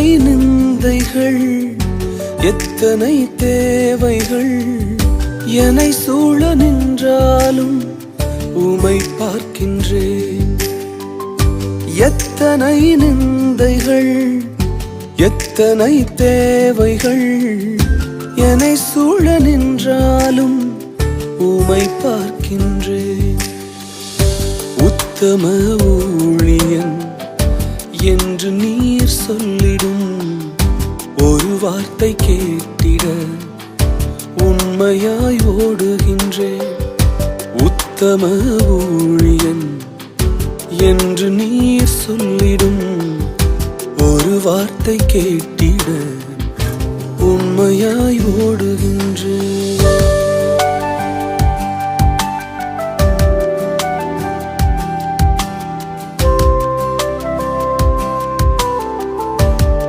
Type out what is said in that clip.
எத்தனை நிந்தைகள் எத்தனை தேவைகள் என்னை சூழ நின்றாலும் உமை பார்க்கின்றேன். எத்தனை நிந்தைகள் எத்தனை தேவைகள் என்னை சூழ நின்றாலும் உமை பார்க்கின்றேன். உத்தம ஊழியன் என்று நீர் சொல்லிடும். ஒரு வார்த்தை கேட்டிட உண்மையாய் ஓடுகின்றேன். உத்தம ஊழியன் என்று நீர் சொல்லிடும். ஒரு வார்த்தை கேட்டிட உண்மையாய் ஓடுகின்ற